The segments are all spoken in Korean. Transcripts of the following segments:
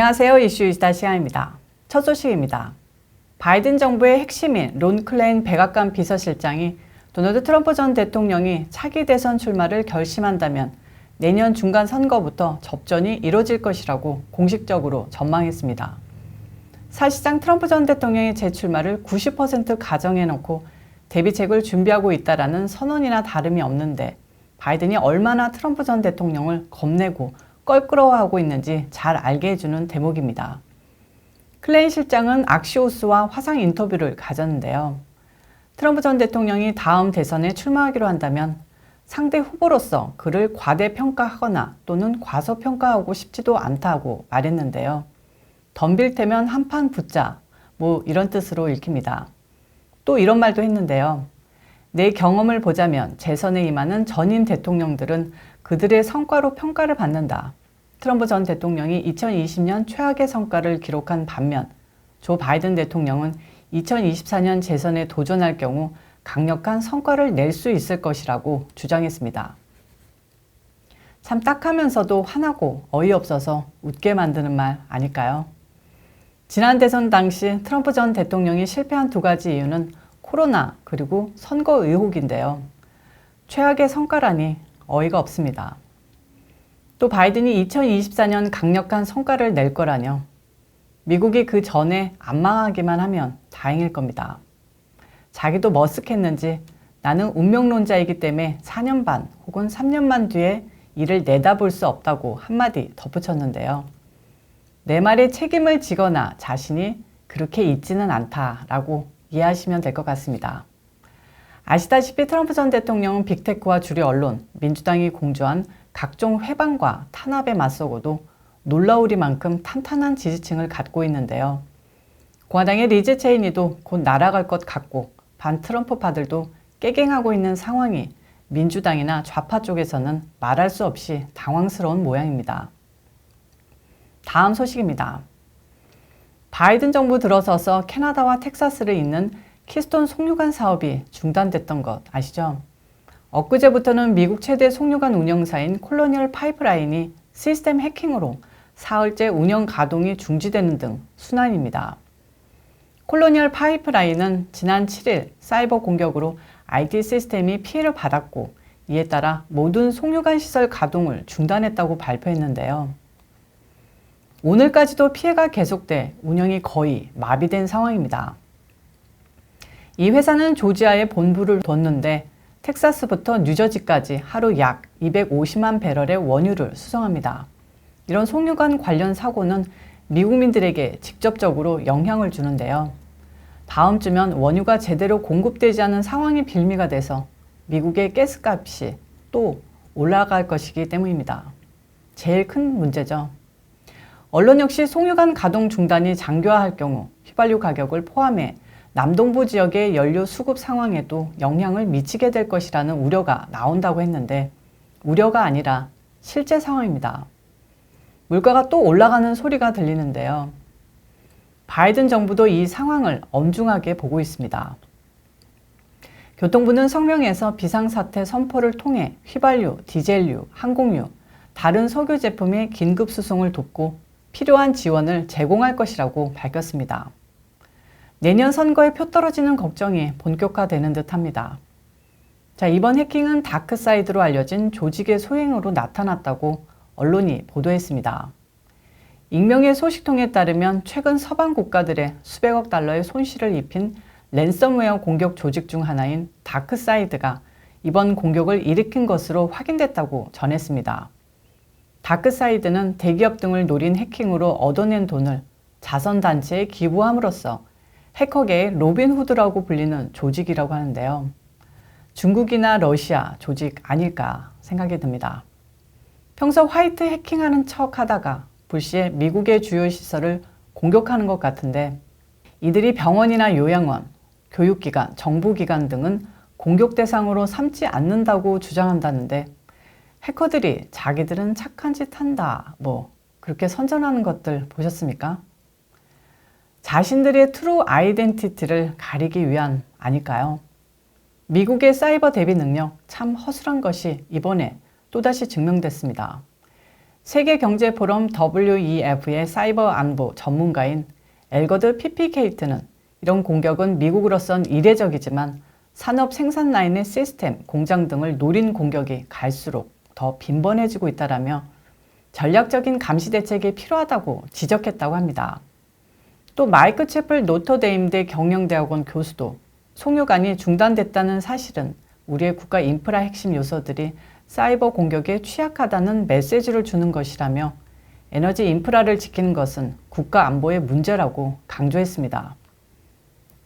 안녕하세요. 이슈이스타 시간입니다. 첫 소식입니다. 바이든 정부의 핵심인 론 클레인 백악관 비서실장이 도널드 트럼프 전 대통령이 차기 대선 출마를 결심한다면 내년 중간 선거부터 접전이 이뤄질 것이라고 공식적으로 전망했습니다. 사실상 트럼프 전 대통령의 재출마를 90% 가정해놓고 대비책을 준비하고 있다라는 선언이나 다름이 없는데 바이든이 얼마나 트럼프 전 대통령을 겁내고 껄끄러워하고 있는지 잘 알게 해주는 대목입니다. 클레인 실장은 악시오스와 화상 인터뷰를 가졌는데요. 트럼프 전 대통령이 다음 대선에 출마하기로 한다면 상대 후보로서 그를 과대평가하거나 또는 과소평가하고 싶지도 않다고 말했는데요. 덤빌 테면 한판 붙자, 뭐 이런 뜻으로 읽힙니다. 또 이런 말도 했는데요. 내 경험을 보자면 재선에 임하는 전임 대통령들은 그들의 성과로 평가를 받는다. 트럼프 전 대통령이 2020년 최악의 성과를 기록한 반면 조 바이든 대통령은 2024년 재선에 도전할 경우 강력한 성과를 낼 수 있을 것이라고 주장했습니다. 참 딱하면서도 화나고 어이없어서 웃게 만드는 말 아닐까요? 지난 대선 당시 트럼프 전 대통령이 실패한 두 가지 이유는 코로나 그리고 선거 의혹인데요. 최악의 성과라니 어이가 없습니다. 또 바이든이 2024년 강력한 성과를 낼 거라뇨. 미국이 그 전에 안 망하기만 하면 다행일 겁니다. 자기도 머쓱했는지 나는 운명론자이기 때문에 4년 반 혹은 3년만 뒤에 이를 내다볼 수 없다고 한마디 덧붙였는데요. 내 말에 책임을 지거나 자신이 그렇게 있지는 않다라고 이해하시면 될 것 같습니다. 아시다시피 트럼프 전 대통령은 빅테크와 주류 언론, 민주당이 공조한 각종 회방과 탄압에 맞서고도 놀라우리만큼 탄탄한 지지층을 갖고 있는데요. 공화당의 리즈 체이니도 곧 날아갈 것 같고 반 트럼프파들도 깨갱하고 있는 상황이 민주당이나 좌파 쪽에서는 말할 수 없이 당황스러운 모양입니다. 다음 소식입니다. 바이든 정부 들어서서 캐나다와 텍사스를 잇는 키스톤 송유관 사업이 중단됐던 것 아시죠? 엊그제부터는 미국 최대 송유관 운영사인 콜로니얼 파이프라인이 시스템 해킹으로 사흘째 운영 가동이 중지되는 등 순환입니다. 콜로니얼 파이프라인은 지난 7일 사이버 공격으로 IT 시스템이 피해를 받았고 이에 따라 모든 송유관 시설 가동을 중단했다고 발표했는데요. 오늘까지도 피해가 계속돼 운영이 거의 마비된 상황입니다. 이 회사는 조지아에 본부를 뒀는데 텍사스부터 뉴저지까지 하루 약 250만 배럴의 원유를 수송합니다. 이런 송유관 관련 사고는 미국민들에게 직접적으로 영향을 주는데요. 다음 주면 원유가 제대로 공급되지 않은 상황이 빌미가 돼서 미국의 가스값이 또 올라갈 것이기 때문입니다. 제일 큰 문제죠. 언론 역시 송유관 가동 중단이 장기화할 경우 휘발유 가격을 포함해 남동부 지역의 연료 수급 상황에도 영향을 미치게 될 것이라는 우려가 나온다고 했는데 우려가 아니라 실제 상황입니다. 물가가 또 올라가는 소리가 들리는데요. 바이든 정부도 이 상황을 엄중하게 보고 있습니다. 교통부는 성명에서 비상사태 선포를 통해 휘발유, 디젤유, 항공유, 다른 석유 제품의 긴급 수송을 돕고 필요한 지원을 제공할 것이라고 밝혔습니다. 내년 선거에 표 떨어지는 걱정이 본격화되는 듯 합니다. 자, 이번 해킹은 다크사이드로 알려진 조직의 소행으로 나타났다고 언론이 보도했습니다. 익명의 소식통에 따르면 최근 서방 국가들의 수백억 달러의 손실을 입힌 랜섬웨어 공격 조직 중 하나인 다크사이드가 이번 공격을 일으킨 것으로 확인됐다고 전했습니다. 다크사이드는 대기업 등을 노린 해킹으로 얻어낸 돈을 자선단체에 기부함으로써 해커계의 로빈 후드라고 불리는 조직이라고 하는데요. 중국이나 러시아 조직 아닐까 생각이 듭니다. 평소 화이트 해킹하는 척 하다가 불시에 미국의 주요 시설을 공격하는 것 같은데 이들이 병원이나 요양원, 교육기관, 정부기관 등은 공격 대상으로 삼지 않는다고 주장한다는데 해커들이 자기들은 착한 짓 한다, 뭐, 그렇게 선전하는 것들 보셨습니까? 자신들의 트루 아이덴티티를 가리기 위한 아닐까요? 미국의 사이버 대비 능력 참 허술한 것이 이번에 또다시 증명됐습니다. 세계 경제 포럼 WEF의 사이버 안보 전문가인 엘거드 피피케이트는 이런 공격은 미국으로선 이례적이지만 산업 생산 라인의 시스템, 공장 등을 노린 공격이 갈수록 더 빈번해지고 있다라며 전략적인 감시 대책이 필요하다고 지적했다고 합니다. 또 마이크 채플 노터데임대 경영대학원 교수도 송유관이 중단됐다는 사실은 우리의 국가 인프라 핵심 요소들이 사이버 공격에 취약하다는 메시지를 주는 것이라며 에너지 인프라를 지키는 것은 국가 안보의 문제라고 강조했습니다.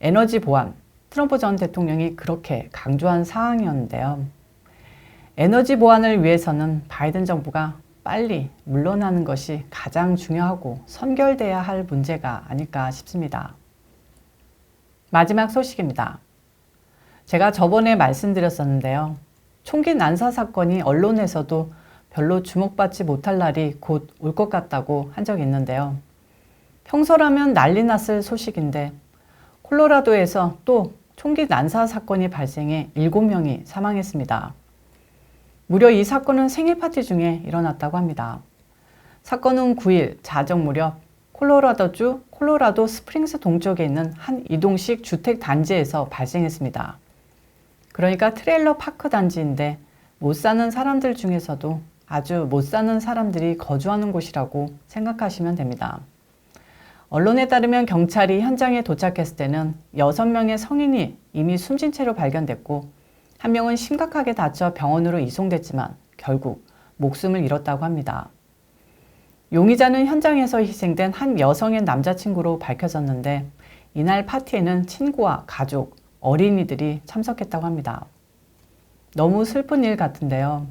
에너지 보안, 트럼프 전 대통령이 그렇게 강조한 사항이었는데요. 에너지 보안을 위해서는 바이든 정부가 빨리 물러나는 것이 가장 중요하고 선결돼야 할 문제가 아닐까 싶습니다. 마지막 소식입니다. 제가 저번에 말씀드렸었는데요. 총기 난사 사건이 언론에서도 별로 주목받지 못할 날이 곧 올 것 같다고 한 적이 있는데요. 평소라면 난리 났을 소식인데 콜로라도에서 또 총기 난사 사건이 발생해 7명이 사망했습니다. 무려 이 사건은 생일 파티 중에 일어났다고 합니다. 사건은 9일 자정 무렵 콜로라도주 콜로라도 스프링스 동쪽에 있는 한 이동식 주택 단지에서 발생했습니다. 그러니까 트레일러 파크 단지인데 못 사는 사람들 중에서도 아주 못 사는 사람들이 거주하는 곳이라고 생각하시면 됩니다. 언론에 따르면 경찰이 현장에 도착했을 때는 6명의 성인이 이미 숨진 채로 발견됐고 한 명은 심각하게 다쳐 병원으로 이송됐지만 결국 목숨을 잃었다고 합니다. 용의자는 현장에서 희생된 한 여성의 남자친구로 밝혀졌는데 이날 파티에는 친구와 가족, 어린이들이 참석했다고 합니다. 너무 슬픈 일 같은데요.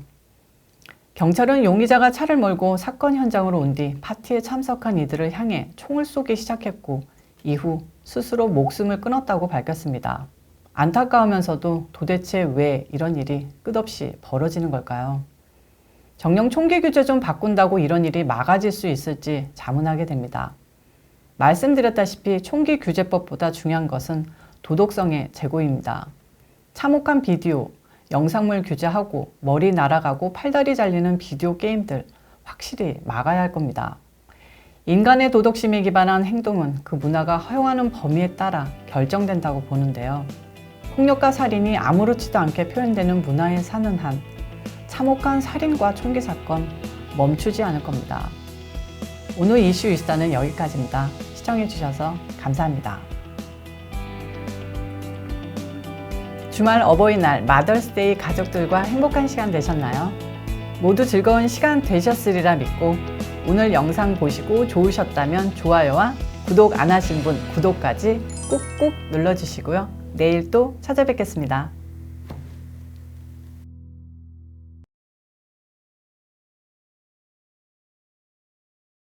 경찰은 용의자가 차를 몰고 사건 현장으로 온 뒤 파티에 참석한 이들을 향해 총을 쏘기 시작했고 이후 스스로 목숨을 끊었다고 밝혔습니다. 안타까우면서도 도대체 왜 이런 일이 끝없이 벌어지는 걸까요? 정령 총기 규제 좀 바꾼다고 이런 일이 막아질 수 있을지 자문하게 됩니다. 말씀드렸다시피 총기 규제법보다 중요한 것은 도덕성의 제고입니다. 참혹한 비디오, 영상물 규제하고 머리 날아가고 팔다리 잘리는 비디오 게임들 확실히 막아야 할 겁니다. 인간의 도덕심에 기반한 행동은 그 문화가 허용하는 범위에 따라 결정된다고 보는데요. 폭력과 살인이 아무렇지도 않게 표현되는 문화에 사는 한 참혹한 살인과 총기 사건 멈추지 않을 겁니다. 오늘 이슈 이스타는 여기까지입니다. 시청해주셔서 감사합니다. 주말 어버이날 마더스데이 가족들과 행복한 시간 되셨나요? 모두 즐거운 시간 되셨으리라 믿고 오늘 영상 보시고 좋으셨다면 좋아요와 구독 안 하신 분 구독까지 꾹꾹 눌러주시고요. 내일 또 찾아뵙겠습니다.